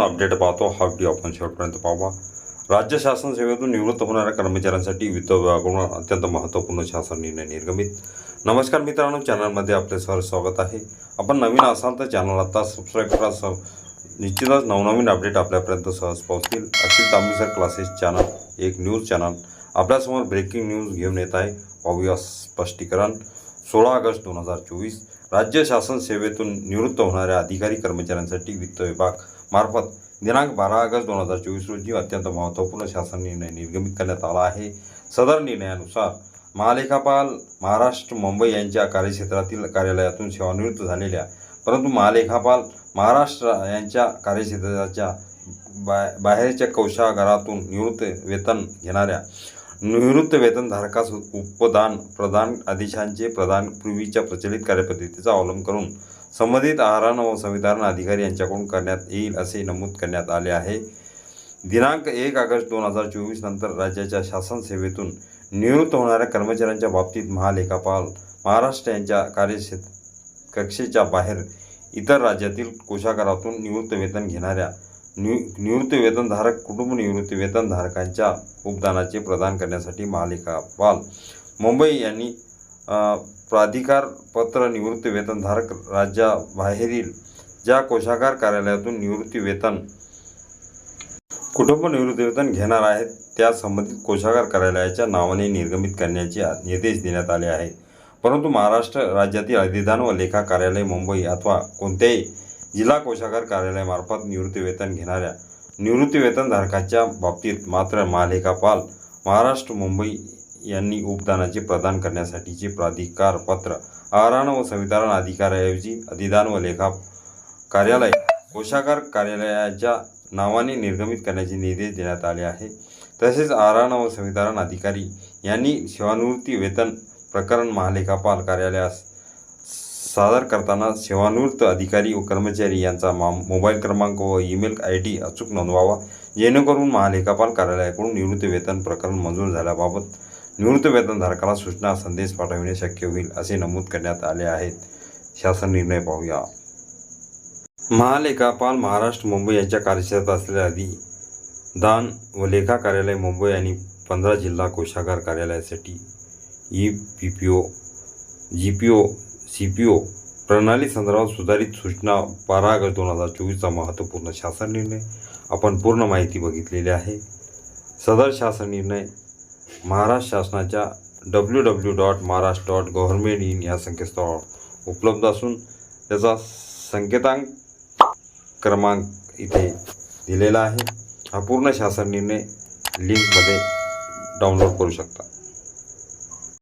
Update पाहतो. हा video आपण शेवटपर्यंत पाहावा राज्य शासन सेवेतून निवृत्त होणाऱ्या कर्मचाऱ्यांसाठी वित्त विभागाकडून अत्यंत महत्त्वपूर्ण शासन निर्णय निर्गमित. नमस्कार मित्रांनो चॅनलमध्ये आपले सर स्वागत आहे. आपण नवीन असाल तर चॅनल आता सबस्क्राईब करा. स निश्चितच नवनवीन अपडेट आपल्यापर्यंत सहज पोहोचतील. अखिल तांबीसर क्लासेस चॅनल एक न्यूज चॅनल आपल्यासमोर ब्रेकिंग न्यूज घेऊन येत आहे. पाहूया स्पष्टीकरण. सोळा ऑगस्ट दोन हजार चोवीस. राज्य शासन सेवेतून निवृत्त होणाऱ्या अधिकारी कर्मचाऱ्यांसाठी वित्त विभाग मार्फत दिनांक बारा ऑगस्ट दोन हजार चोवीस रोजी अत्यंत महत्त्वपूर्ण शासन निर्णय निर्गमित करण्यात आला आहे. सदर निर्णयानुसार महालेखापाल महाराष्ट्र मुंबई यांच्या कार्यक्षेत्रातील कार्यालयातून सेवानिवृत्त झालेल्या परंतु महालेखापाल महाराष्ट्र यांच्या कार्यक्षेत्राच्या बा बाहेरच्या कौशागारातून निवृत्त वेतन घेणाऱ्या निवृत्त वेतनधारकास उपदान प्रदान आदेशांचे प्रदान पूर्वीच्या प्रचलित कार्यपद्धतीचा अवलंब करून संबंधित आहारान व संविधान अधिकारी यांच्याकडून करण्यात येईल असे नमूद करण्यात आले आहे. दिनांक एक ऑगस्ट दोन हजार चोवीस नंतर राज्याच्या शासन सेवेतून निवृत्त होणाऱ्या कर्मचाऱ्यांच्या बाबतीत महालेखापाल महाराष्ट्र यांच्या कार्यक्षेत कक्षेच्या बाहेर इतर राज्यातील कोशागारातून निवृत्त वेतन घेणाऱ्या निव निवृत्त वेतनधारक कुटुंब निवृत्ती वेतनधारकांच्या उपदानाचे प्रदान करण्यासाठी महालेखापाल मुंबई यांनी प्राधिकारपत्र निवृत्ती वेतनधारक राज्याबाहेरील ज्या कोशागार कार्यालयातून निवृत्ती वेतन कुटुंब निवृत्ती वेतन घेणार आहेत त्या संबंधित कोशागार कार्यालयाच्या नावाने निर्गमित करण्याचे निर्देश देण्यात आले आहेत. परंतु महाराष्ट्र राज्यातील अधिदान व लेखा कार्यालय मुंबई अथवा कोणत्याही जिल्हा कोशागार कार्यालयामार्फत निवृत्ती वेतन घेणाऱ्या निवृत्ती वेतनधारकाच्या बाबतीत मात्र महालेखापाल महाराष्ट्र मुंबई यांनी उपदानाचे प्रदान करण्यासाठीचे प्राधिकार पत्र व संविधान अधिकाऱ्याऐवजी अधिदान व लेखा कार्यालय कोशागार कार्यालयाच्या नावाने निर्गमित करण्याचे निर्देश देण्यात आले आहे. तसेच आहारण व संविधान अधिकारी यांनी सेवानिवृत्ती वेतन प्रकरण महालेखापाल कार्यालयास सादर करताना सेवानिवृत्त अधिकारी व कर्मचारी यांचा मा मोबाईल क्रमांक व ईमेल आय डी अचूक नोंदवावा जेणेकरून महालेखापाल कार्यालयाकडून निवृत्ती वेतन प्रकरण मंजूर झाल्याबाबत निवृत्त वेतनधारकाला सूचना संदेश पाठविणे शक्य होईल असे नमूद करण्यात आले आहेत. शासन निर्णय पाहूया. महालेखापाल महाराष्ट्र मुंबई यांच्या कार्यक्षेत्रात असलेल्या आधी दान व लेखा कार्यालय मुंबई आणि पंधरा जिल्हा कोषागार कार्यालयासाठी E P P O G P O C P O प्रणाली संदर्भात सुधारित सूचना बारा ऑगस्ट दोन हजार चोवीसचा महत्त्वपूर्ण शासन निर्णय आपण पूर्ण माहिती बघितलेली आहे. सदर शासन निर्णय महाराष्ट्र शासनाच्या W W dot Maharashtra dot government in या संकेतस्थळावर उपलब्ध असून त्याचा संकेतांक क्रमांक इथे दिलेला आहे. हा पूर्ण शासन निर्णय लिंकमध्ये डाउनलोड करू शकता.